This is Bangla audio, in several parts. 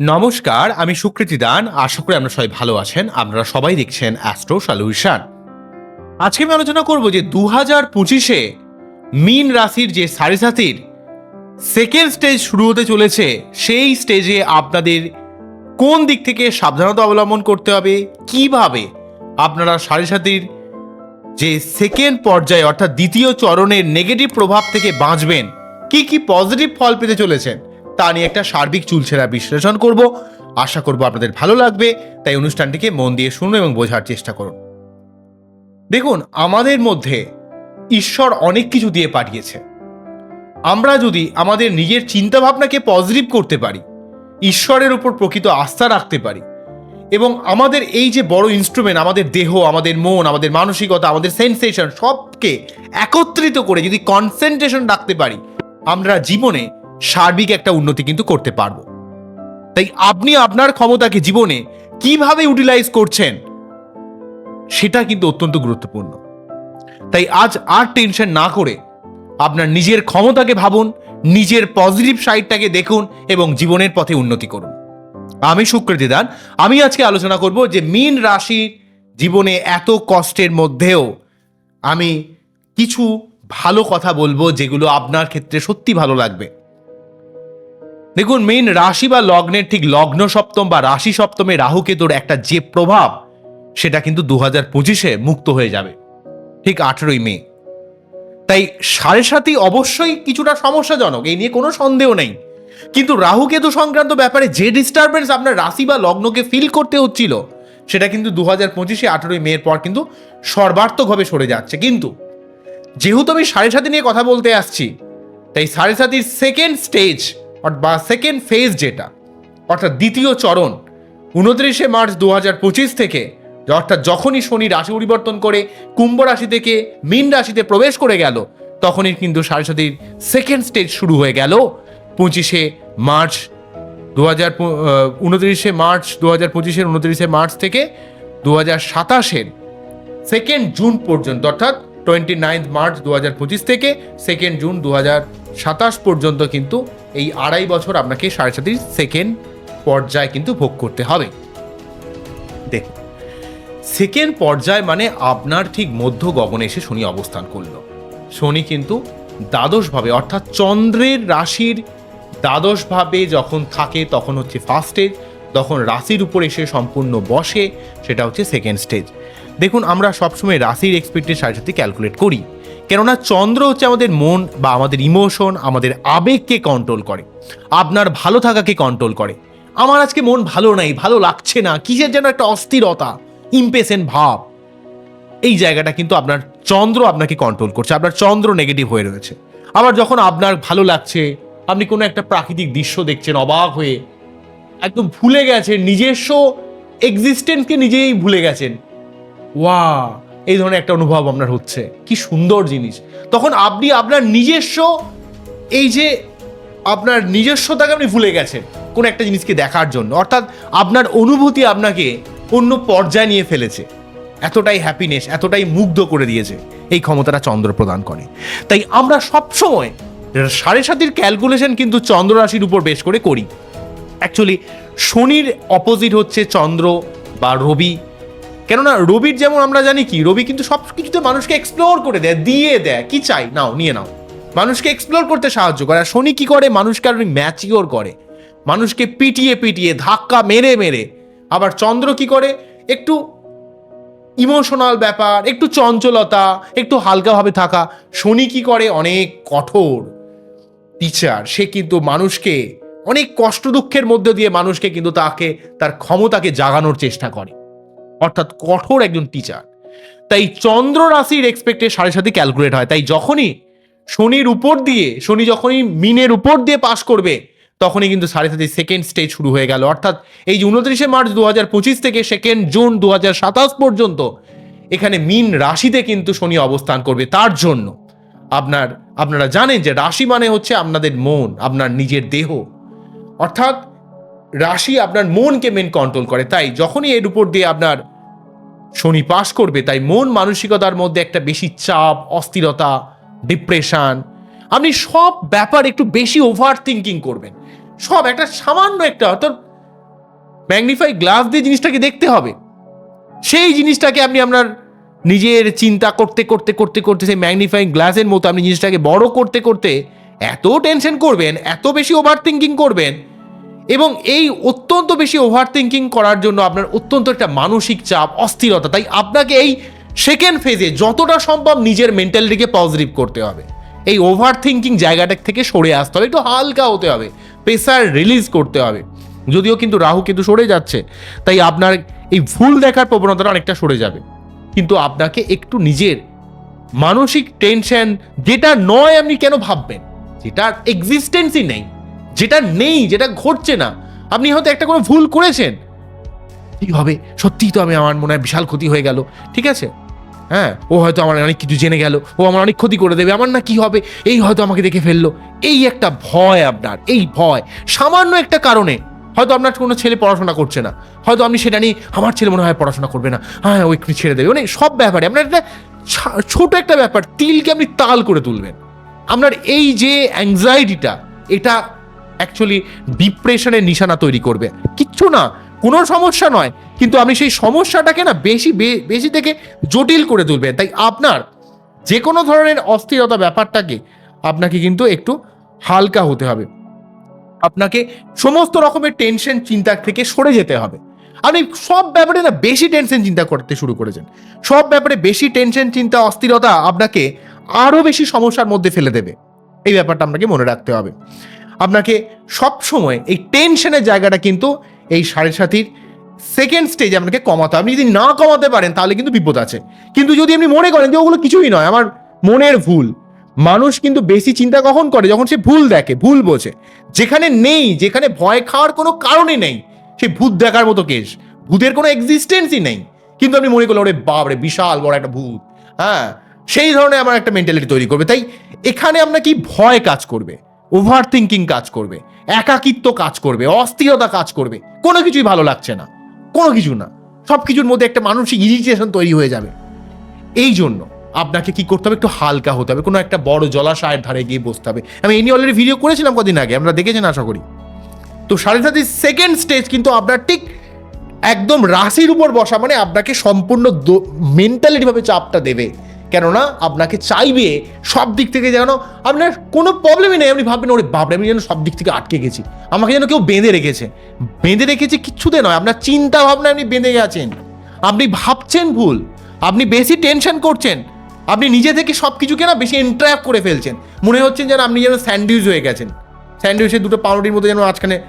নমস্কার, আমি সুকৃতি দান। আশা করি আমরা সবাই ভালো আছেন। আপনারা সবাই দেখছেন অ্যাস্ট্রো সলিউশন আজকে আমি আলোচনা করব যে দু হাজার পঁচিশে মিন রাশির যে সাড়ে সাতির সেকেন্ড স্টেজ শুরু হতে চলেছে, সেই স্টেজে আপনাদের কোন দিক থেকে সাবধানতা অবলম্বন করতে হবে, কীভাবে আপনারা সাড়ে সাতির যে সেকেন্ড পর্যায়ে, অর্থাৎ দ্বিতীয় চরণের নেগেটিভ প্রভাব থেকে বাঁচবেন, কি কি পজিটিভ ফল পেতে চলেছেন তা নিয়ে একটা সার্বিক চুলছেরা বিশ্লেষণ করব। আশা করব আপনাদের ভালো লাগবে, তাই অনুষ্ঠানটিকে মন দিয়ে শুনুন এবং বোঝার চেষ্টা করুন। দেখুন, আমাদের মধ্যে ঈশ্বর অনেক কিছু দিয়ে পাঠিয়েছে। আমরা যদি আমাদের নিজের চিন্তাভাবনাকে পজিটিভ করতে পারি, ঈশ্বরের উপর প্রকৃত আস্থা রাখতে পারি, এবং আমাদের এই যে বড় ইনস্ট্রুমেন্ট আমাদের দেহ, আমাদের মন, আমাদের মানসিকতা, আমাদের সেন্সেশন সবকে একত্রিত করে যদি কনসেন্ট্রেশন রাখতে পারি, আমরা জীবনে সার্বিক একটা উন্নতি কিন্তু করতে পারব। তাই আপনি আপনার ক্ষমতাকে জীবনে কীভাবে ইউটিলাইজ করছেন, সেটা কিন্তু অত্যন্ত গুরুত্বপূর্ণ। তাই আজ আর টেনশন না করে আপনার নিজের ক্ষমতাকে ভাবুন, নিজের পজিটিভ সাইডটাকে দেখুন এবং জীবনের পথে উন্নতি করুন। আমি সুকৃতি দান আমি আজকে আলোচনা করব যে মীন রাশির জীবনে এত কষ্টের মধ্যেও আমি কিছু ভালো কথা বলব যেগুলো আপনার ক্ষেত্রে সত্যি ভালো লাগবে। দেখুন মেইন রাশি বা লগ্নের ঠিক লগ্ন সপ্তম বা রাশি সপ্তমে রাহু কেতুর একটা যে প্রভাব, সেটা কিন্তু দু হাজার পঁচিশে মুক্ত হয়ে যাবে, ঠিক আঠেরোই মে। তাই সাড়ে সাতই অবশ্যই কিছুটা সমস্যাজনক, এই নিয়ে কোনো সন্দেহ নেই। কিন্তু রাহু কেতু সংক্রান্ত ব্যাপারে যে ডিস্টারবেন্স আপনার রাশি বা লগ্নকে ফিল করতে হচ্ছিল, সেটা কিন্তু দু হাজার পঁচিশে আঠেরোই মেয়ের পর কিন্তু সর্বার্থকভাবে সরে যাচ্ছে। কিন্তু যেহেতু আমি সাড়ে সাতি নিয়ে কথা বলতে আসছি, তাই সাড়ে সাতির সেকেন্ড স্টেজ বা সেকেন্ড ফেজ যেটা, অর্থাৎ দ্বিতীয় চরণ, উনত্রিশে মার্চ দু হাজার পঁচিশ থেকে অর্থাৎ যখনই শনি রাশি পরিবর্তন করে, কুম্ভ রাশি থেকে মীন রাশিতে প্রবেশ করে গেল, তখনই কিন্তু সাড়ে সাতির সেকেন্ড স্টেজ শুরু হয়ে গেল। পঁচিশে মার্চ দু হাজার উনত্রিশে মার্চ দু হাজার পঁচিশের উনত্রিশে মার্চ থেকে দু হাজার সাতাশের সেকেন্ড জুন পর্যন্ত, অর্থাৎ টোয়েন্টি নাইন্থ মার্চ দু হাজার পঁচিশ থেকে সেকেন্ড জুন দু হাজার সাতাশ পর্যন্ত কিন্তু এই আড়াই বছর আপনাকে সাড়ে সাতির সেকেন্ড পর্যায় কিন্তু ভোগ করতে হবে। দেখুন, সেকেন্ড পর্যায় মানে আপনার ঠিক মধ্য গগনে এসে শনি অবস্থান করল। শনি কিন্তু দ্বাদশভাবে, অর্থাৎ চন্দ্রের রাশির দ্বাদশভাবে যখন থাকে তখন হচ্ছে ফার্স্ট স্টেজ তখন রাশির উপর এসে সম্পূর্ণ বসে, সেটা হচ্ছে সেকেন্ড স্টেজ দেখুন, আমরা সবসময় রাশির এক্সপেক্টেড সাড়ে সাথে ক্যালকুলেট করি। কেননা চন্দ্র হচ্ছে আমাদের মন বা আমাদের ইমোশন আমাদের আবেগকে কন্ট্রোল করে। আপনার ভালো থাকাকে কন্ট্রোল করে। আমার আজকে মন ভালো নাই, ভালো লাগছে না, কিসের যেন একটা অস্থিরতা ইম্পেসেন্ট ভাব। এই জায়গাটা কিন্তু আপনার চন্দ্র আপনাকে কন্ট্রোল করছে, আপনার চন্দ্র নেগেটিভ হয়ে রয়েছে। আবার যখন আপনার ভালো লাগছে, আপনি কোনো একটা প্রাকৃতিক দৃশ্য দেখছেন, অবাক হয়ে, একদম ভুলে গেছেন, নিজস্ব এক্সিস্টেন্সকে নিজেই ভুলে গেছেন ওয়া এই ধরনের একটা অনুভব আপনার হচ্ছে। কি সুন্দর জিনিস। তখন আপনি আপনার নিজস্ব, এই যে আপনার নিজস্বতাকে আপনি ভুলে গেছেন কোন একটা জিনিসকে দেখার জন্য। অর্থাৎ আপনার অনুভূতি আপনাকে অন্য পর্যায়ে নিয়ে ফেলেছে। এতটাই হ্যাপিনেস এতটাই মুগ্ধ করে দিয়েছে। এই ক্ষমতাটা চন্দ্র প্রদান করে। তাই আমরা সবসময় সাড়ে সাতির ক্যালকুলেশন কিন্তু চন্দ্র রাশির উপর বেশ করে করি। অ্যাকচুয়ালি শনির অপোজিট হচ্ছে চন্দ্র বা রবি। কেননা রবির যেমন আমরা জানি কি, রবি কিন্তু সব কিছুতে মানুষকে এক্সপ্লোর করে দেয়, দিয়ে দেয়। কি চাই? নাও, নিয়ে নাও। মানুষকে এক্সপ্লোর করতে সাহায্য করে। আর শনি কি করে? মানুষকে আর ম্যাচিওর করে। মানুষকে পিটিয়ে পিটিয়ে, ধাক্কা মেরে মেরে। আবার চন্দ্র কি করে? একটু ইমোশনাল ব্যাপার, একটু চঞ্চলতা, একটু হালকাভাবে থাকা। শনি কি করে? অনেক কঠোর টিচার সে কিন্তু মানুষকে অনেক কষ্ট দুঃখের মধ্যে দিয়ে মানুষকে কিন্তু তাকে, তার ক্ষমতাকে জাগানোর চেষ্টা করে। অর্থাৎ কঠোর একজন টিচার তাই চন্দ্র রাশির এক্সপেক্টে সাড়ে সাথে ক্যালকুলেট হয়। তাই যখনই শনির উপর দিয়ে, শনি যখনই মিনের উপর দিয়ে পাশ করবে, তখনই কিন্তু সাড়ে সাথে সেকেন্ড স্টেজ শুরু হয়ে গেল। অর্থাৎ এই যে উনত্রিশে মার্চ দু হাজার পঁচিশ থেকে সেকেন্ড জুন দু হাজার সাতাশ পর্যন্ত এখানে মিন রাশিতে কিন্তু শনি অবস্থান করবে। তার জন্য আপনার, আপনারা জানেন যে রাশি মানে হচ্ছে আপনাদের মন, আপনার নিজের দেহ। অর্থাৎ রাশি আপনার মনকে মেন কন্ট্রোল করে। তাই যখনই এর উপর দিয়ে আপনার শনি পাশ করবে, তাই মন মানসিকতার মধ্যে একটা বেশি চাপ, অস্থিরতা ডিপ্রেশান আপনি সব ব্যাপার একটু বেশি ওভার থিঙ্কিং করবেন। সব একটা সামান্য একটা অর্থাৎ ম্যাগনিফাই গ্লাস দিয়ে জিনিসটাকে দেখতে হবে। সেই জিনিসটাকে আপনি আপনার নিজের চিন্তা করতে করতে করতে করতে, সেই ম্যাগনিফাইং গ্লাসের মতো আপনি জিনিসটাকে বড় করতে করতে এত টেনশন করবেন, এত বেশি ওভার থিঙ্কিং করবেন এবং এই অত্যন্ত বেশি ওভার থিঙ্কিং করার জন্য আপনার অত্যন্ত একটা মানসিক চাপ, অস্থিরতা। তাই আপনাকে এই সেকেন্ড ফেজে যতটা সম্ভব নিজের মেন্টালিটিকে পজিটিভ করতে হবে। এই ওভার থিঙ্কিং জায়গাটা থেকে সরে আসতে হবে, একটু হালকা হতে হবে প্রেসার রিলিজ করতে হবে। যদিও কিন্তু রাহু কিন্তু সরে যাচ্ছে, তাই আপনার এই ভুল দেখার প্রবণতাটা অনেকটা সরে যাবে। কিন্তু আপনাকে একটু নিজের মানসিক টেনশন যেটা নয় আপনি কেন ভাববেন যেটার এক্সিস্টেন্সই নেই। যেটা নেই, যেটা ঘটছে না, আপনি হয়তো একটা কোনো ভুল করেছেন। কি হবে? সত্যিই তো আমি, আমার মনে হয় বিশাল ক্ষতি হয়ে গেল, ঠিক আছে? হ্যাঁ ও হয়তো আমার অনেক কিছু জেনে গেল, ও আমার অনেক ক্ষতি করে দেবে, আমার না কি হবে? এই হয়তো আমাকে দেখে ফেলল। এই একটা ভয় আপনার, এই ভয়। সামান্য একটা কারণে হয়তো আপনার কোনো ছেলে পড়াশোনা করছে না, হয়তো আপনি সেটা নিয়ে, আমার ছেলে মনে হয় পড়াশোনা করবে না। হ্যাঁ ও একটু ছেড়ে দেবে মানে সব ব্যাপারে। আপনার একটা ছোট একটা ব্যাপার, তিলকে আপনি তাল করে তুলবেন। আপনার এই যে অ্যাংজাইটিটা এটা অ্যাকচুয়ালি ডিপ্রেশনের নিশানা তৈরি করবে। কিচ্ছু না, কোনো সমস্যা নয়, কিন্তু আপনি সেই সমস্যাটাকে না বেশি বেশি থেকে জটিল করে তুলবেন তাই আপনার যে কোনো ধরনের অস্থিরতা ব্যাপারটাকে আপনাকে কিন্তু একটু হালকা হতে হবে। আপনাকে সমস্ত রকমের টেনশন চিন্তা থেকে সরে যেতে হবে। আপনি সব ব্যাপারে না বেশি টেনশন চিন্তা করতে শুরু করেছেন। সব ব্যাপারে বেশি টেনশন চিন্তা, অস্থিরতা আপনাকে আরও বেশি সমস্যার মধ্যে ফেলে দেবে। এই ব্যাপারটা আপনাকে মনে রাখতে হবে। আপনাকে সব সময় এই টেনশনের জায়গাটা কিন্তু এই সাড়ে সাতির সেকেন্ড স্টেজে আপনাকে কমাতে আপনি যদি না কমাতে পারেন, তাহলে কিন্তু বিপদ আছে। কিন্তু যদি আপনি মনে করেন যে ওগুলো কিছুই নয়, আমার মনের ভুল, মানুষ কিন্তু বেশি চিন্তা কখন করে? যখন সে ভুল দেখে, ভুল বোঝে। যেখানে নেই, যেখানে ভয় খাওয়ার কোনো কারণই নেই, সে ভূত দেখার মতো কেস। ভূতের কোনো এক্সিস্টেন্সই নেই। কিন্তু আপনি মনে করলেন, ওরে বাপরে, বিশাল বড় একটা ভূত। হ্যাঁ সেই ধরনের আমার একটা মেন্টালিটি তৈরি করবে। তাই এখানে আপনার কি ভয় কাজ করবে? ওভার থিঙ্কিং কাজ করবে, একাকিত্ব কাজ করবে, অস্থিরতা কাজ করবে, কোনো কিছুই ভালো লাগছে না, কোনো কিছু না, সব কিছুর মধ্যে একটা মানসিক ইরিটেশন তৈরি হয়ে যাবে। এই জন্য আপনাকে কি করতে হবে? একটু হালকা হতে হবে, কোনো একটা বড় জলাশয়ের ধারে গিয়ে বসতে হবে। আমি এই নিয়ে অলরেডি ভিডিও করেছিলাম কদিন আগে আমরা দেখেছেন আশা করি। তো সাড়ে সাতির সেকেন্ড স্টেজ কিন্তু আপনার ঠিক একদম রাশির উপর বসা মানে আপনাকে সম্পূর্ণ মেন্টালিটিভাবে চাপটা দেবে। কেননা আপনাকে চাইবে সব দিক থেকে যেন আপনার কোনো প্রবলেমই নেই। আপনি ভাববেন, ওরে বাপরে, আমি যেন সব দিক থেকে আটকে গেছি। আমাকে যেন কেউ বেঁধে রেখেছে। বেঁধে রেখেছে কিচ্ছুতে নয়। আপনার চিন্তা ভাবনা আপনি বেঁধে গেছেন। আপনি ভাবছেন ভুল। আপনি বেশি টেনশন করছেন। আপনি নিজে থেকে সব কিছুকে না বেশি ইন্টারাক্ট করে ফেলছেন। মনে হচ্ছেন যেন আপনি যেন স্যান্ডউইচ হয়ে গেছেন। স্যান্ডউইচের দুটো পাউরুটির মতো যেন মাঝখানে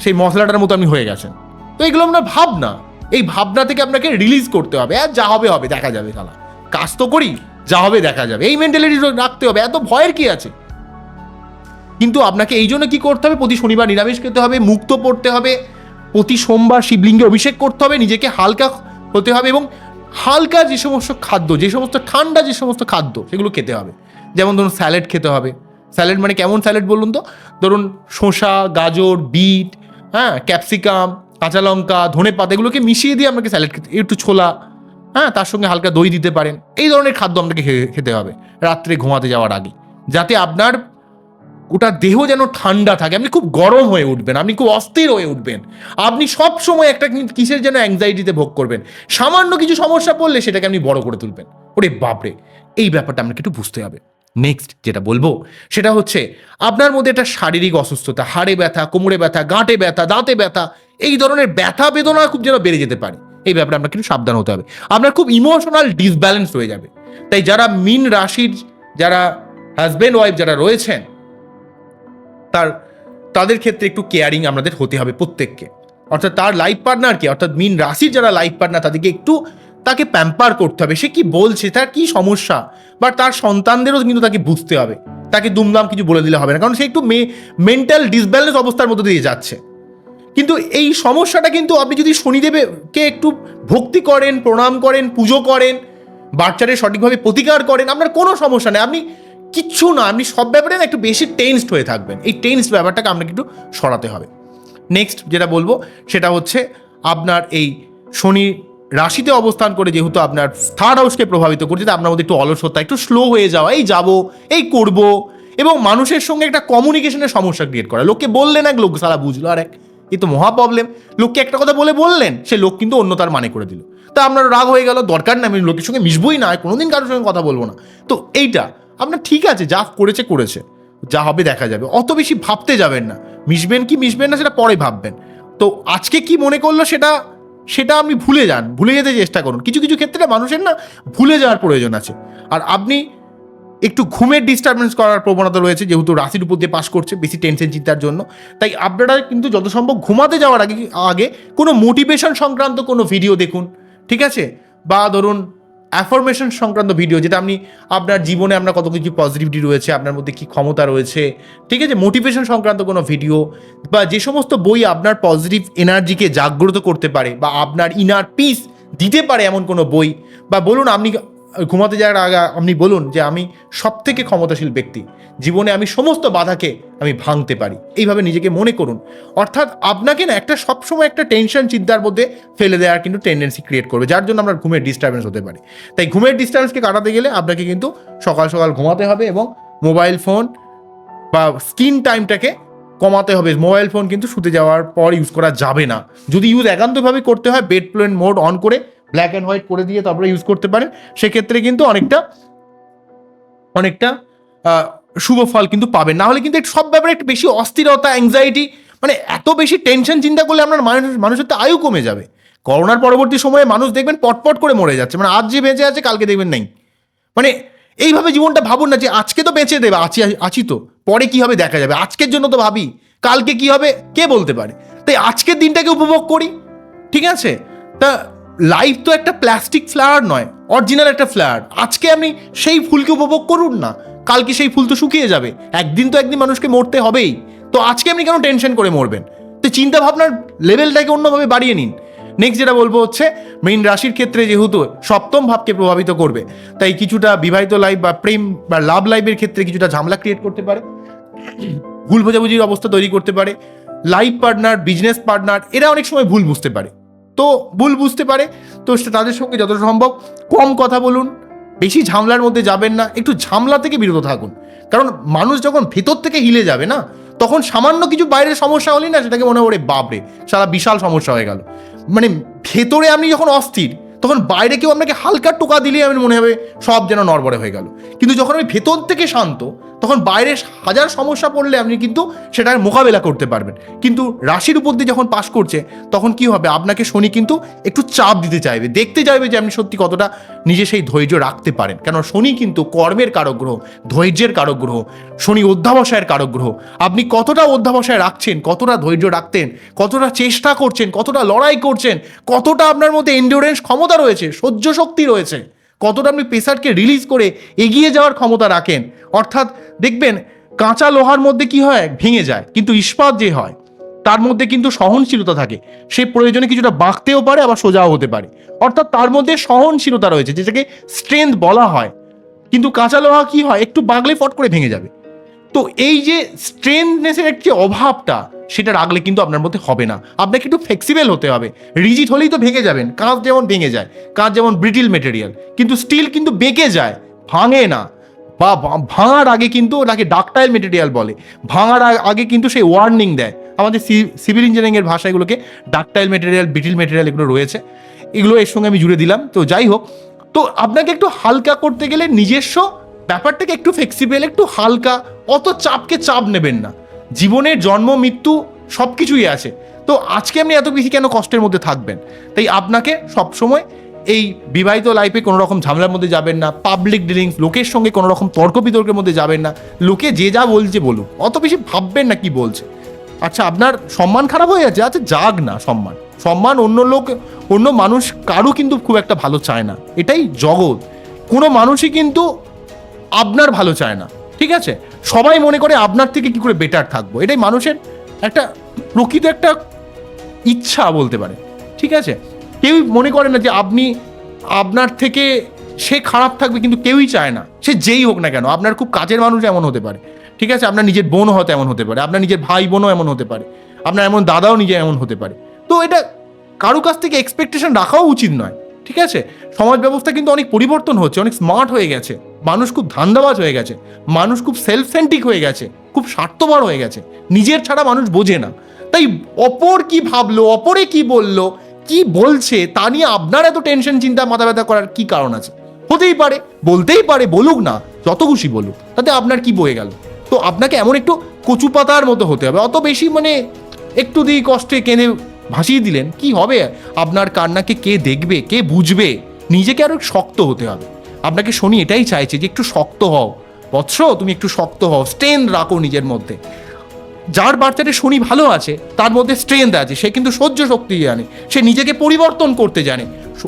সেই মশলাটার মতো আপনি হয়ে গেছেন। তো এগুলো আপনার ভাবনা। এই ভাবনা থেকে আপনাকে রিলিজ করতে হবে। আর যা হবে হবে, দেখা যাবে খেলা কাজ তো করি, যা হবে দেখা যাবে। এই মেন্টালিটি রাখতে হবে, এত ভয়ের কি আছে? কিন্তু আপনাকে এই জন্য কি করতে হবে? প্রতি শনিবার নিরামিষ খেতে হবে, মুক্ত পড়তে হবে, প্রতি সোমবার শিবলিঙ্গে অভিষেক করতে হবে, নিজেকে হালকা হতে হবে এবং হালকা যে সমস্ত খাদ্য, যে সমস্ত ঠান্ডা যে সমস্ত খাদ্য, সেগুলো খেতে হবে। যেমন ধরুন স্যালাড খেতে হবে। স্যালাড মানে কেমন স্যালাড বলুন তো? ধরুন শসা, গাজর, বিট হ্যাঁ ক্যাপসিকাম, কাঁচা লঙ্কা ধনে পাতা এগুলোকে মিশিয়ে দিয়ে আপনাকে স্যালাড খেতে একটু ছোলা হ্যাঁ তার সঙ্গে হালকা দই দিতে পারেন। এই ধরনের খাদ্য আপনাকে খেতে হবে রাত্রে ঘুমাতে যাওয়ার আগে। যাতে আপনার ওটা দেহ যেন ঠান্ডা থাকে। আপনি খুব গরম হয়ে উঠবেন, আপনি খুব অস্থির হয়ে উঠবেন। আপনি সব সময় একটা কিসের যেন অ্যাংজাইটিতে ভোগ করবেন। সামান্য কিছু সমস্যা পড়লে সেটাকে আপনি বড় করে তুলবেন। ওরে বাপরে! এই ব্যাপারটা আপনাকে একটু বুঝতে হবে। নেক্সট যেটা বলব, সেটা হচ্ছে আপনার মধ্যে একটা শারীরিক অসুস্থতা, হাড়ে ব্যথা, কোমরে ব্যথা, গাঁটে ব্যথা, দাঁতে ব্যথা, এই ধরনের ব্যথা বেদনা খুব যেন বেড়ে যেতে পারে। এই ব্যাপারে আপনাকে একটু সাবধান হতে হবে। আপনার খুব ইমোশনাল ডিসব্যালেন্স হয়ে যাবে। তাই যারা মিন রাশির যারা হাজব্যান্ড ওয়াইফ যারা রয়েছেন, তার, তাদের ক্ষেত্রে একটু কেয়ারিং আমাদের হতে হবে প্রত্যেককে। অর্থাৎ তার লাইফ পার্টনারকে অর্থাৎ মিন রাশির যারা লাইফ পার্টনার তাদেরকে একটু তাকে প্যাম্পার করতে হবে। সে কি বলছে, তার কি সমস্যা? বা তার সন্তানদেরও কিন্তু তাকে বুঝতে হবে। তাকে দুমদাম কিছু বলে দিলে হবে না। কারণ সে একটু মেন্টাল ডিসব্যালেন্স অবস্থার মধ্যে দিয়ে যাচ্ছে। কিন্তু এই সমস্যাটা কিন্তু আপনি যদি শনিদেবকে একটু ভক্তি করেন, প্রণাম করেন, পুজো করেন বাচ্চাদের সঠিকভাবে প্রতিকার করেন, আপনার কোনো সমস্যা নেই। আপনি কিচ্ছু না, আপনি সব ব্যাপারে না একটু বেশি টেন্সড হয়ে থাকবেন। এই টেন্সড ব্যাপারটাকে আপনাকে একটু সরাতে হবে। নেক্সট যেটা বলব, সেটা হচ্ছে আপনার এই শনি রাশিতে অবস্থান করে যেহেতু আপনার থার্ড হাউসকে প্রভাবিত করছে আপনার মধ্যে একটু অলসতা, একটু স্লো হয়ে যাওয়া, এই যাব, এই করব, এবং মানুষের সঙ্গে একটা কমিউনিকেশনের সমস্যা ক্রিয়েট করা। লোককে বললেন এক লোক সারা বুঝলো আর এক এই তো মহা প্রবলেম লোককে একটা কথা বলে বললেন, সে লোক কিন্তু অন্য তার মানে করে দিল। তা আপনার রাগ হয়ে গেল, দরকার না আমি লোকের সঙ্গে মিশবই না কোনোদিন কারোর সঙ্গে কথা বলব না। তো এইটা, আপনার ঠিক আছে, যা করেছে করেছে। যা হবে, দেখা যাবে। অত বেশি ভাবতে যাবেন না। মিশবেন কি মিশবেন না, সেটা পরে ভাববেন। তো আজকে কি মনে করল সেটা সেটা আপনি ভুলে যান, ভুলে যেতে চেষ্টা করুন। কিছু কিছু ক্ষেত্রে মানুষের না ভুলে যাওয়ার প্রয়োজন আছে। আর আপনি একটু ঘুমের ডিস্টারবেন্স করার প্রবণতা রয়েছে, যেহেতু রাশির উপর দিয়ে পাশ করছে, বেশি টেনশন চিন্তার জন্য। তাই আপনারা কিন্তু যত সম্ভব ঘুমাতে যাওয়ার আগে আগে কোনো মোটিভেশন সংক্রান্ত কোনো ভিডিও দেখুন, ঠিক আছে? বা ধরুন অ্যাফরমেশন সংক্রান্ত ভিডিও যেটা আপনি আপনার জীবনে আপনার কত কিছু পজিটিভিটি রয়েছে, আপনার মধ্যে কী ক্ষমতা রয়েছে, ঠিক আছে? মোটিভেশন সংক্রান্ত কোনো ভিডিও বা যে সমস্ত বই আপনার পজিটিভ এনার্জিকে জাগ্রত করতে পারে, বা আপনার ইনার পিস দিতে পারে এমন কোনো বই, বা বলুন আপনি ঘুমাতে যাওয়ার আগে আপনি বলুন যে আমি সব থেকে ক্ষমতাশীল ব্যক্তি। জীবনে আমি সমস্ত বাধাকে আমি ভাঙতে পারি। এইভাবে নিজেকে মনে করুন। অর্থাৎ আপনাকে না একটা সবসময় একটা টেনশন চিন্তার মধ্যে ফেলে দেওয়ার কিন্তু টেন্ডেন্সি ক্রিয়েট করবে, যার জন্য আপনার ঘুমের ডিস্টারবেন্স হতে পারে। তাই ঘুমের ডিস্টারবেন্সকে কাটাতে গেলে আপনাকে কিন্তু সকাল সকাল ঘুমাতে হবে এবং মোবাইল ফোন বা স্ক্রিন টাইমটাকে কমাতে হবে। মোবাইল ফোন কিন্তু শুতে যাওয়ার পর ইউজ করা যাবে না। যদি ইউজ একান্তভাবে করতে হয় বেড প্লেন মোড অন করে ব্ল্যাক অ্যান্ড হোয়াইট করে দিয়ে তারপরে ইউজ করতে পারেন। সেক্ষেত্রে কিন্তু অনেকটা অনেকটা শুভ ফল কিন্তু পাবেন। না হলে কিন্তু সব ব্যাপারে একটু বেশি অস্থিরতা অ্যাংজাইটি মানে এত বেশি টেনশন চিন্তা করলে আপনার মানুষ, মানুষের তো আয়ু কমে যাবে। করোনার পরবর্তী সময়ে মানুষ দেখবেন পটপট করে মরে যাচ্ছে। মানে আজ যে বেঁচে আছে, কালকে দেখবেন নেই। মানে এইভাবে জীবনটা ভাবুন না যে আজকে তো বেঁচে দেবে, আছি আছি তো। পরে কি হবে দেখা যাবে। আজকের জন্য তো ভাবি, কালকে কি হবে, কে বলতে পারে? তাই আজকের দিনটাকে উপভোগ করি। ঠিক আছে? তা লাইফ তো একটা প্লাস্টিক ফ্লাওয়ার নয় অরিজিনাল একটা ফ্লাওয়ার আজকে আপনি সেই ফুলকে উপভোগ করুন না, কালকে সেই ফুল তো শুকিয়ে যাবে, একদিন তো একদিন মানুষকে মরতে হবেই। তো আজকে আপনি কেন টেনশন করে মরবেন? তো চিন্তা ভাবনার লেভেলটাকে অন্যভাবে বাড়িয়ে নিন। নেক্সট যেটা বলব হচ্ছে মেইন রাশির ক্ষেত্রে যেহেতু সপ্তম ভাবকে প্রভাবিত করবে, তাই কিছুটা বিবাহিত লাইফ বা প্রেম বা লাভ লাইফের ক্ষেত্রে কিছুটা ঝামেলা ক্রিয়েট করতে পারে। ভুল বোঝাবুঝির অবস্থা তৈরি করতে পারে। লাইফ পার্টনার বিজনেস পার্টনার এরা অনেক সময় ভুল বুঝতে পারে। তো ভুল বুঝতে পারে। তো তাদের সঙ্গে যত সম্ভব কম কথা বলুন, বেশি ঝামলার মধ্যে যাবেন না, একটু ঝামলা থেকে বিরত থাকুন। কারণ মানুষ যখন ভেতর থেকে হিলে যাবে না, তখন সামান্য কিছু বাইরের সমস্যা হলেই না সেটাকে মনে করে বাপরে, সারা বিশাল সমস্যা হয়ে গেল। মানে ভেতরে আপনি যখন অস্থির, তখন বাইরে কেউ আপনাকে হালকা টোকা দিলেই আমি মনে হবে সব যেন নড়বড়ে হয়ে গেল। কিন্তু যখন আমি ভেতর থেকে শান্ত তখন বাইরে হাজার সমস্যা পড়লে আপনি কিন্তু সেটার মোকাবেলা করতে পারবেন। কিন্তু রাশির উপর দিয়ে যখন পাশ করছে, তখন কি হবে? আপনাকে শনি কিন্তু একটু চাপ দিতে চাইবে। দেখতে চাইবে যে আপনি সত্যি কতটা নিজে সেই ধৈর্য রাখতে পারেন। কেন শনি কিন্তু কর্মের কারক গ্রহ, ধৈর্যের কারক গ্রহ, শনি অধ্যাবসায়ের কারক গ্রহ। আপনি কতটা অধ্যাবসায় রাখছেন, কতটা ধৈর্য রাখতেন, কতটা চেষ্টা করছেন, কতটা লড়াই করছেন, কতটা আপনার মধ্যে এন্ডুরেন্স ক্ষমতা রয়েছে সহ্য শক্তি রয়েছে কতটা আপনি প্রেসারকে রিলিজ করে এগিয়ে যাওয়ার ক্ষমতা রাখেন? অর্থাৎ দেখবেন, কাঁচা লোহার মধ্যে কি হয়? ভেঙে যায়। কিন্তু ইস্পাত যে হয়, তার মধ্যে কিন্তু সহনশীলতা থাকে। সে প্রয়োজনে কিছুটা বাঁকতেও পারে, আবার সোজাও হতে পারে। অর্থাৎ তার মধ্যে সহনশীলতা রয়েছে, যেটাকে স্ট্রেংথ বলা হয়। কিন্তু কাঁচা লোহা কি হয়? একটু বাগলে ফট করে ভেঙে যাবে। তো এই যে স্ট্রেংথনেসের একটি অভাবটা, সেটা রাখলে কিন্তু আপনার মধ্যে হবে না। আপনাকে একটু ফ্লেক্সিবল হতে হবে। রিজিট হলেই তো ভেঙে যাবেন। কাঁচ যেমন ভেঙে যায়, কাঁচ যেমন ব্রিটিল মেটেরিয়াল কিন্তু স্টিল কিন্তু বেঁকে যায়, ভাঙে না। বা ভাঙার আগে কিন্তু ওটাকে ডাকটাইল মেটেরিয়াল বলে। ভাঙার আগে কিন্তু সেই ওয়ার্নিং দেয়। আমাদের সিভিল ইঞ্জিনিয়ারিংয়ের ভাষা এগুলোকে ডাকটাইল মেটেরিয়াল ব্রিটিল মেটেরিয়াল এগুলো রয়েছে। এগুলো এর সঙ্গে আমি জুড়ে দিলাম। তো যাই হোক, তো আপনাকে একটু হালকা করতে গেলে নিজস্ব ব্যাপারটাকে একটু ফ্লেক্সিবল একটু হালকা, অত চাপকে চাপ নেবেন না। জীবনের জন্ম, মৃত্যু সব কিছুই আছে। তো আজকে আপনি এত বেশি কেন কষ্টের মধ্যে থাকবেন? তাই আপনাকে সবসময় এই বিবাহিত লাইফে কোনো রকম ঝামেলার মধ্যে যাবেন না পাবলিক ডিলিংস লোকের সঙ্গে কোনো রকম তর্ক বিতর্কের মধ্যে যাবেন না। লোকে যে যা বলছে বলুক, অত বেশি ভাববেন না কি বলছে। আচ্ছা আপনার সম্মান খারাপ হয়ে যাচ্ছে আচ্ছা যাক না সম্মান। সম্মান অন্য লোক, অন্য মানুষ কারও কিন্তু খুব একটা ভালো চায় না। এটাই জগৎ। কোনো মানুষই কিন্তু আপনার ভালো চায় না, ঠিক আছে? সবাই মনে করে আপনার থেকে কি করে বেটার থাকব? এটাই মানুষের একটা প্রকৃত একটা ইচ্ছা বলতে পারে, ঠিক আছে? কেউই মনে করে না যে আপনি, আপনার থেকে সে খারাপ থাকবে কিন্তু কেউই চায় না। সে যেই হোক না কেন, আপনার খুব কাজের মানুষ এমন হতে পারে, ঠিক আছে? আপনার নিজের বোনও হয়তো এমন হতে পারে, আপনার নিজের ভাই বোনও এমন হতে পারে, আপনার এমন দাদাও নিজে এমন হতে পারে। তো এটা কারও কাছ থেকে এক্সপেকটেশন রাখাও উচিত নয়, ঠিক আছে? সমাজ ব্যবস্থা কিন্তু অনেক পরিবর্তন হচ্ছে, অনেক স্মার্ট হয়ে গেছে। মানুষ খুব ধান্দাবাজ হয়ে গেছে। মানুষ খুব সেলফ সেন্ট্রিক হয়ে গেছে। খুব স্বার্থপর হয়ে গেছে। নিজের ছাড়া মানুষ বোঝে না। তাই অপর কি ভাবলো, অপরে কি বলল, কি বলছে, তা নিয়ে আপনার এত টেনশন চিন্তা, মাথা ব্যথা করার কি কারণ আছে? হতেই পারে, বলতেই পারে, বলুক না, যত খুশি বলুক, তাতে আপনার কি বয়ে গেল? তো আপনাকে এমন একটু কচু পাতার মতো হতে হবে। অত বেশি মানে একটু দিয়ে কষ্টে কেঁদে ভাসিয়ে দিলেন, কি হবে? আপনার কান্নাকে কে দেখবে, কে বুঝবে? নিজেকে আরও শক্ত হতে হবে। আপনাকে শনি, এটাই চাইছে যে একটু শক্ত হও। বৎস, তুমি একটু শক্ত হও স্ট্রেন রাখো নিজের মধ্যে। যার বাচ্চাটা শনি ভালো আছে, তার মধ্যে স্ট্রেংথ আছে। সে কিন্তু সহ্য শক্তি জানে, সে নিজেকে পরিবর্তন করতে জানে।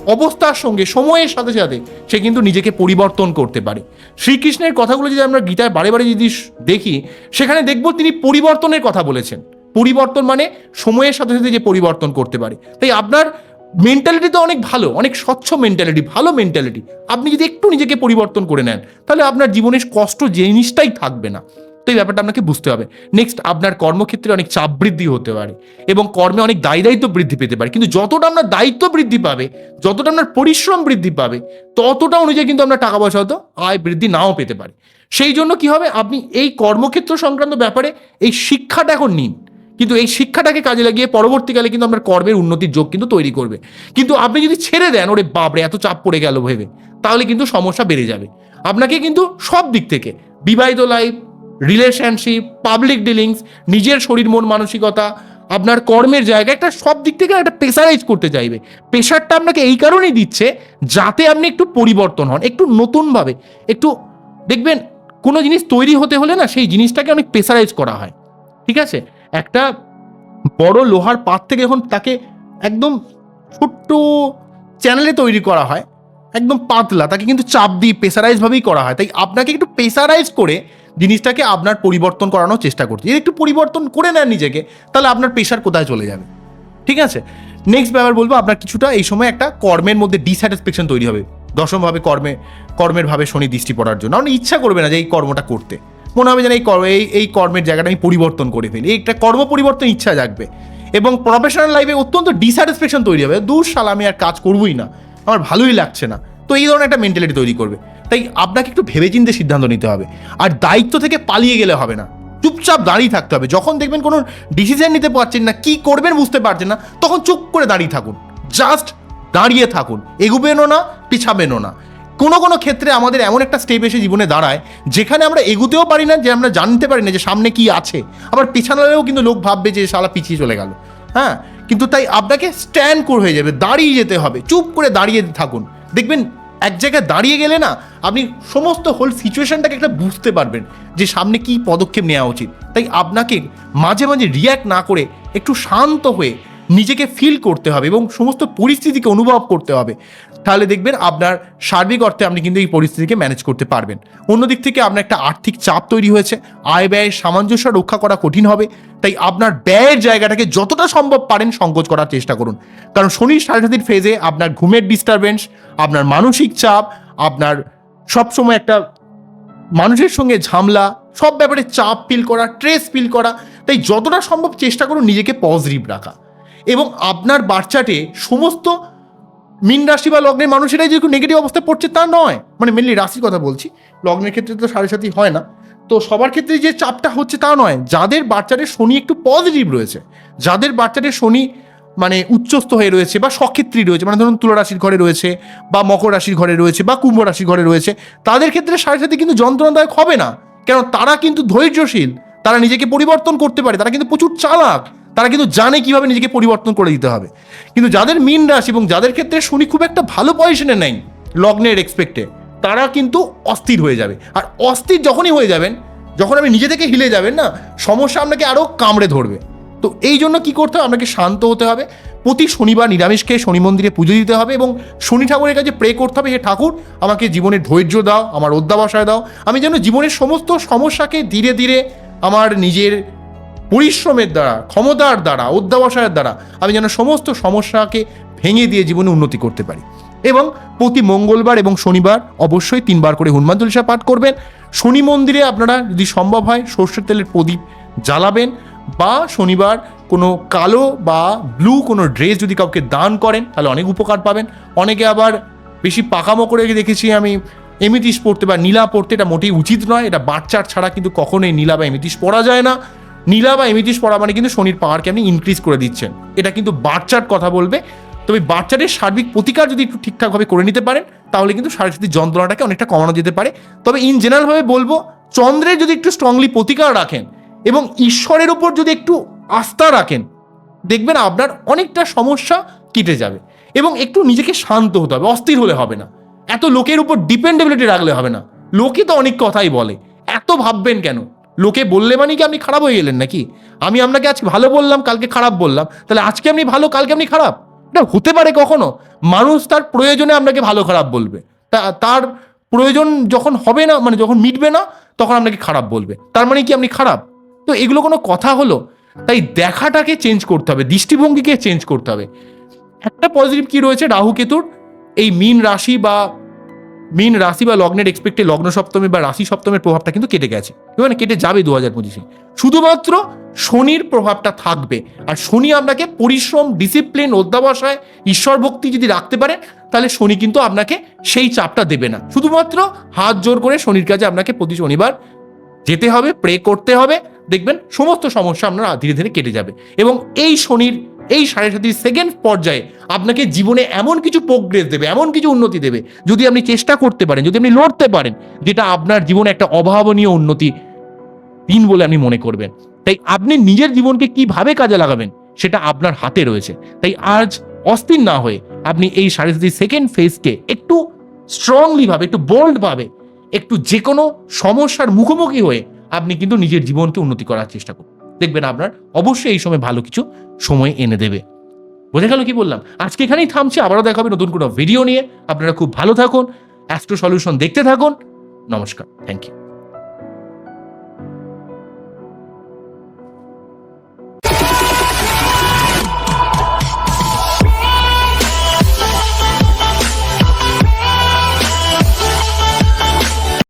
অবস্থার সঙ্গে, সময়ের সাথে সাথে সে কিন্তু নিজেকে পরিবর্তন করতে পারে। শ্রীকৃষ্ণের কথাগুলো যদি আমরা গীতায় বারে বারে যদি দেখি, সেখানে দেখব তিনি পরিবর্তনের কথা বলেছেন। পরিবর্তন মানে সময়ের সাথে সাথে যে পরিবর্তন করতে পারে। তাই আপনার মেন্টালিটি তো অনেক ভালো, অনেক স্বচ্ছ মেন্টালিটি ভালো মেন্টালিটি আপনি যদি একটু নিজেকে পরিবর্তন করে নেন, তাহলে আপনার জীবনের কষ্ট জিনিসটাই থাকবে না তো এই ব্যাপারটা আপনাকে বুঝতে হবে। নেক্সট আপনার কর্মক্ষেত্রে অনেক চাপ বৃদ্ধি হতে পারে এবং কর্মে অনেক দায়ী দায়িত্ব বৃদ্ধি পেতে পারে। কিন্তু যতটা আপনার দায়িত্ব বৃদ্ধি পাবে, যতটা আপনার পরিশ্রম বৃদ্ধি পাবে, ততটা অনুযায়ী কিন্তু আপনার টাকা পয়সা হয়তো আয় বৃদ্ধি নাও পেতে পারে। সেই জন্য কি হবে? আপনি এই কর্মক্ষেত্র সংক্রান্ত ব্যাপারে এই শিক্ষাটা এখন নিন। কিন্তু এই শিক্ষাটাকে কাজে লাগিয়ে পরবর্তীকালে কিন্তু আপনার কর্মের উন্নতির যোগ কিন্তু তৈরি করবে। কিন্তু আপনি যদি ছেড়ে দেন, ওরে বাপরে, এত চাপ পড়ে গেল ভেবে তাহলে কিন্তু সমস্যা বেড়ে যাবে। আপনাকে কিন্তু সব দিক থেকে, বিবাহিত লাইফ রিলেশনশিপ পাবলিক ডিলিংস নিজের শরীর, মন মানসিকতা, আপনার কর্মের জায়গা, একটা সব দিক থেকে একটা প্রেসারাইজ করতে চাইবে। প্রেশারটা আপনাকে এই কারণেই দিচ্ছে যাতে আপনি একটু পরিবর্তন হন, একটু নতুনভাবে, একটু দেখবেন কোনো জিনিস তৈরি হতে হলে না, সেই জিনিসটাকে অনেক প্রেসারাইজ করা হয়। ঠিক আছে? একটা বড় লোহার পাত থেকে যখন তাকে একদম ছোট্ট চ্যানেলে তৈরি করা হয়, একদম পাতলা, তাকে কিন্তু চাপ দিয়ে প্রেসারাইজ ভাবেই করা হয়। তাই আপনাকে একটু প্রেসারাইজ করে জিনিসটাকে আপনার পরিবর্তন করানোর চেষ্টা করতে। যদি একটু পরিবর্তন করে নেন নিজেকে, তাহলে আপনার প্রেশার কোথায় চলে যাবে? ঠিক আছে? নেক্সট ব্যাপার বলব, আপনার কিছুটা এই সময় একটা কর্মের মধ্যে ডিস্যাটিসফ্যাকশন তৈরি হবে। দশমভাবে কর্মে, কর্মের ভাবে শনি দৃষ্টি পড়ার জন্য। আপনি ইচ্ছা করবে না যে এই কর্মটা করতে। মনে হবে যেন এই এই এই কর্মের জায়গাটা আমি পরিবর্তন করে ফেলি। একটা কর্ম পরিবর্তন ইচ্ছা জাগবে। এবং প্রফেশনাল লাইফে অত্যন্ত ডিস্যাটিসফ্যাকশন তৈরি হবে। দূর সাল আমি আর কাজ করবই না। আমার ভালোই লাগছে না। তো এই ধরনের একটা মেন্টালিটি তৈরি করবে। তাই আপনাকে একটু ভেবেচিন্তে সিদ্ধান্ত নিতে হবে। আর দায়িত্ব থেকে পালিয়ে গেলে হবে না। চুপচাপ দাঁড়িয়ে থাকতে হবে। যখন দেখবেন কোনো ডিসিশন নিতে পারছেন না, কি করবেন বুঝতে পারছেন না, তখন চুপ করে দাঁড়িয়ে থাকুন। জাস্ট দাঁড়িয়ে থাকুন। এগুবেনও না, পিছাবেনও না। কোনো কোনো ক্ষেত্রে আমাদের এমন একটা স্টেপ এসে জীবনে দাঁড়ায়, যেখানে আমরা এগুতেও পারি না, যে আমরা জানতে পারি না যে সামনে কি আছে। আবার পিছানোলেও কিন্তু লোক ভাববে যে শালা পিছিয়ে চলে গেল। হ্যাঁ? কিন্তু তাই আপনাকে স্ট্যান্ড করে হয়ে যাবে, দাঁড়িয়ে যেতে হবে, চুপ করে দাঁড়িয়ে থাকুন। দেখবেন এক জায়গায় দাঁড়িয়ে গেলে না, আপনি সমস্ত হোল সিচুয়েশনটাকে একটা বুঝতে পারবেন যে সামনে কি পদক্ষেপ নেওয়া উচিত। তাই আপনাকে মাঝে মাঝে রিয়্যাক্ট না করে একটু শান্ত হয়ে নিজেকে ফিল করতে হবে এবং সমস্ত পরিস্থিতিকে অনুভব করতে হবে। তাহলে দেখবেন আপনার সার্বিক অর্থে আপনি কিন্তু এই পরিস্থিতিকে ম্যানেজ করতে পারবেন। অন্যদিক থেকে আপনার একটা আর্থিক চাপ তৈরি হয়েছে। আয় ব্যয়ের সামঞ্জস্য রক্ষা করা কঠিন হবে। তাই আপনার ব্যয়ের জায়গাটাকে যতটা সম্ভব পারেন সংকোচ করার চেষ্টা করুন। কারণ শনির সাড়ে সাতির ফেজে আপনার ঘুমের ডিস্টারবেন্স আপনার মানসিক চাপ, আপনার সবসময় একটা মানুষের সঙ্গে ঝামলা, সব ব্যাপারে চাপ ফিল করা ট্রেস ফিল করা, তাই যতটা সম্ভব চেষ্টা করুন নিজেকে পজিটিভ রাখা। এবং আপনার বাচ্চাটে সমস্ত মিন রাশি বা লগ্নের মানুষেরাই যে নেগেটিভ অবস্থায় পড়ছে তা নয়। মানে মেনলি রাশির কথা বলছি। লগ্নের ক্ষেত্রে তো সাড়ে সাথী হয় না। তো সবার ক্ষেত্রে যে চাপটা হচ্ছে তা নয়। যাদের বাচ্চাদের শনি একটু পজিটিভ রয়েছে, যাদের বাচ্চাদের শনি মানে উচ্চস্থ হয়ে রয়েছে বা সক্ষেত্রী রয়েছে মানে ধরুন তুলা রাশির ঘরে রয়েছে বা মকর রাশির ঘরে রয়েছে বা কুম্ভ রাশির ঘরে রয়েছে, তাদের ক্ষেত্রে সাড়ে সাথে কিন্তু যন্ত্রণাদায়ক হবে না। কেন তারা কিন্তু ধৈর্যশীল, তারা নিজেকে পরিবর্তন করতে পারে, তারা কিন্তু প্রচুর চালাক। তারা কিন্তু জানে কীভাবে নিজেকে পরিবর্তন করে দিতে হবে। কিন্তু যাদের মিন রাশি এবং যাদের ক্ষেত্রে শনি খুব একটা ভালো পজিশনে নেই, লগ্নের এক্সপেক্টে তারা কিন্তু অস্থির হয়ে যাবে। আর অস্থির যখনই হয়ে যাবেন, যখন আপনি নিজে থেকে হিলে যাবেন না, সমস্যা আপনাকে আরও কামড়ে ধরবে। তো এই জন্য কি করতে হবে? আপনাকে শান্ত হতে হবে। প্রতি শনিবার নিরামিষ খেয়ে শনি মন্দিরে পুজো দিতে হবে এবং শনি ঠাকুরের কাছে প্রে করতে হবে, হে ঠাকুর, আমাকে জীবনের ধৈর্য দাও, আমার অধ্যাবসায় দাও। আমি যেন জীবনের সমস্ত সমস্যাকে ধীরে ধীরে আমার নিজের পরিশ্রমের দ্বারা, ক্ষমতার দ্বারা, অধ্যাবসায়ের দ্বারা আমি যেন সমস্ত সমস্যাকে ভেঙে দিয়ে জীবনে উন্নতি করতে পারি। এবং প্রতি মঙ্গলবার এবং শনিবার অবশ্যই তিনবার করে হনুমান চল্লিশা পাঠ করবেন। শনি মন্দিরে আপনারা যদি সম্ভব হয় সর্ষের তেলের প্রদীপ জ্বালাবেন বা শনিবার কোনো কালো বা ব্লু কোনো ড্রেস যদি কাউকে দান করেন, তাহলে অনেক উপকার পাবেন। অনেকে আবার বেশি পাকামো করে দেখেছি আমি, এমিতিস পড়তে বা নীলা পড়তে এটা মোটেই উচিত নয়। এটা বাচ্চার ছাড়া কিন্তু কখনোই নীলা বা এমিতিস পড়া যায় না। নীলা বা এমিটিস পড়া মানে কিন্তু শনির পাওয়ারকে আপনি ইনক্রিজ করে দিচ্ছেন। এটা কিন্তু বাচ্চার কথা বলবে। তবে বাচ্চাদের সার্বিক প্রতিকার যদি একটু ঠিকঠাকভাবে করে নিতে পারেন, তাহলে কিন্তু সাংস্কৃতিক যন্ত্রণাটাকে অনেকটা কমানো যেতে পারে। তবে ইন জেনারেলভাবে বলব, চন্দ্রের যদি একটু স্ট্রংলি প্রতিকার রাখেন এবং ঈশ্বরের উপর যদি একটু আস্থা রাখেন, দেখবেন আপনার অনেকটা সমস্যা কেটে যাবে এবং একটু নিজেকে শান্ত হতে হবে, অস্থির হলে হবে না। এত লোকের উপর ডিপেন্ডেবিলিটি রাখলে হবে না। লোকে তো অনেক কথাই বলে, এত ভাববেন কেন? লোকে বললে মানে কি আপনি খারাপ হয়ে গেলেন নাকি? আমি আপনাকে আজকে ভালো বললাম, কালকে খারাপ বললাম। তাহলে আজকে আপনি ভালো, কালকে আপনি খারাপ? এটা হতে পারে কখনো। মানুষ তার প্রয়োজনে আপনাকে ভালো, খারাপ বলবে। তা- তার প্রয়োজন যখন হবে না মানে যখন মিটবে না, তখন আপনাকে খারাপ বলবে। তার মানে কি আপনি খারাপ? তো এগুলো কোনো কথা হলো? তাই দেখাটাকে চেঞ্জ করতে হবে, দৃষ্টিভঙ্গিকে চেঞ্জ করতে হবে। একটা পজিটিভ কি রয়েছে? রাহু কেতুর। এই মীন রাশি বা মীন রাশি বা লগ্নের এক্সপেক্টে লগ্ন সপ্তমী বা রাশি সপ্তমের প্রভাবটা কিন্তু কেটে গেছে। মানে কেটে যাবে দু হাজার পঁচিশে। শুধুমাত্র শনির প্রভাবটা থাকবে। আর শনি আপনাকে পরিশ্রম ডিসিপ্লিন অধ্যাবসায় ঈশ্বর ভক্তি যদি রাখতে পারে, তাহলে শনি কিন্তু আপনাকে সেই চাপটা দেবে না। শুধুমাত্র হাত জোর করে শনির কাজে আপনাকে প্রতি শনিবার যেতে হবে প্রে করতে হবে। দেখবেন সমস্ত সমস্যা আপনার ধীরে ধীরে কেটে যাবে। এবং এই শনির এই সাড়ে সাতির সেকেন্ড পর্যায়ে আপনাকে জীবনে এমন কিছু প্রোগ্রেস দেবে, এমন কিছু উন্নতি দেবে, যদি আপনি চেষ্টা করতে পারেন, যদি আপনি লড়তে পারেন, যেটা আপনার জীবনে একটা অভাবনীয় উন্নতি দিন বলে আপনি মনে করবেন। তাই আপনি নিজের জীবনকে কীভাবে কাজে লাগাবেন, সেটা আপনার হাতে রয়েছে। তাই আজ অস্থির না হয়ে আপনি এই সাড়ে সাতির সেকেন্ড ফেজকে একটু স্ট্রংলি ভাবে, একটু বোল্ড ভাবে, একটু যে কোনো সমস্যার মুখোমুখি হয়ে আপনি কিন্তু নিজের জীবনকে উন্নতি করার চেষ্টা করুন। দেখবেন আপনার অবশ্যই এই সময় ভালো কিছু সময় এনে দেবে। বোঝা গেল কি বললাম? আজকে এখানেই থামছি, আবারও দেখা হবে নতুন কোনো ভিডিও নিয়ে। আপনারা খুব ভালো থাকুন অ্যাস্ট্রো সলিউশন দেখতে থাকুন। নমস্কার থ্যাংক ইউ